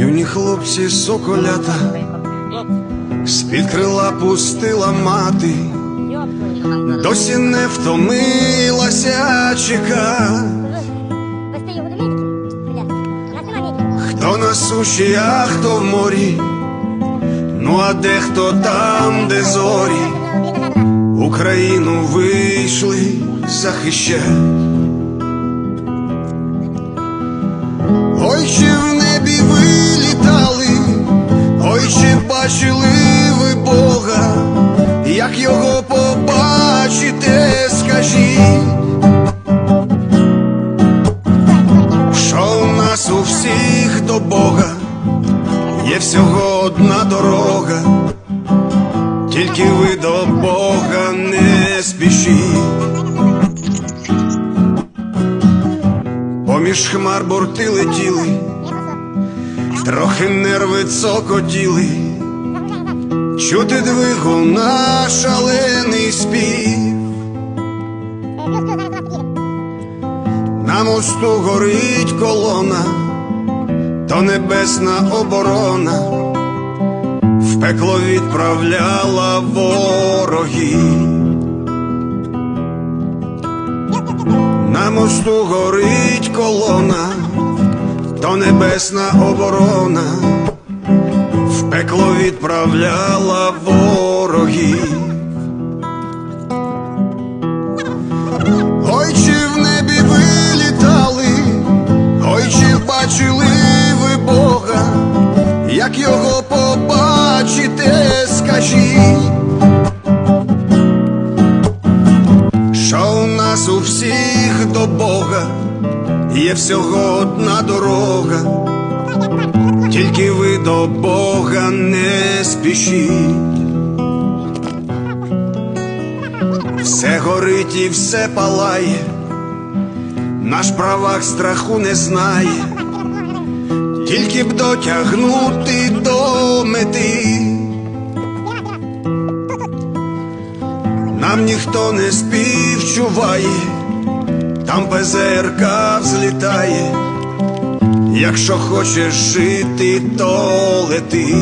Юні хлопці соколята, з-під крила пустила мати, досі не втомилася чека. Хто на суші, а хто в морі, ну а де хто там, де зорі, Україну вийшли захищать. Ой, чи бачили ви Бога, як його побачите, скажіть, що у нас у всіх до Бога? Є всього одна дорога, тільки ви до Бога не спішіть. Поміж хмар борти летіли, трохи нерви цокотіли, чути двигун наш шалений спів. На мосту горить колона, то небесна оборона, в пекло відправляла ворогів. На мосту горить колона, то небесна оборона, в пекло відправляла ворогів. Ой, чи в небі ви літали, ой, чи бачили ви Бога, як його побачите, скажіть. Що у нас у всіх до Бога є всього одна дорога, тільки ви до Бога спішіть. Все горить і все палає, наш правах страху не знає, тільки б дотягнути до мети. Нам ніхто не співчуває, там ПЗРК взлітає. Якщо хочеш жити, то лети.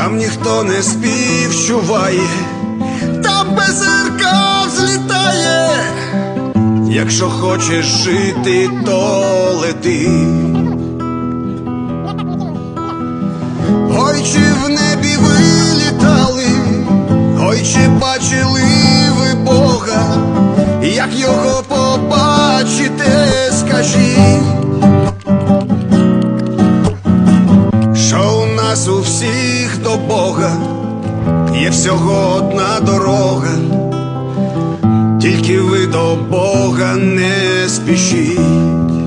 Там ніхто не співчуває, там безерка взлітає. Якщо хочеш жити, то лети. Бога є всього одна дорога, тільки ви до Бога не спішіть.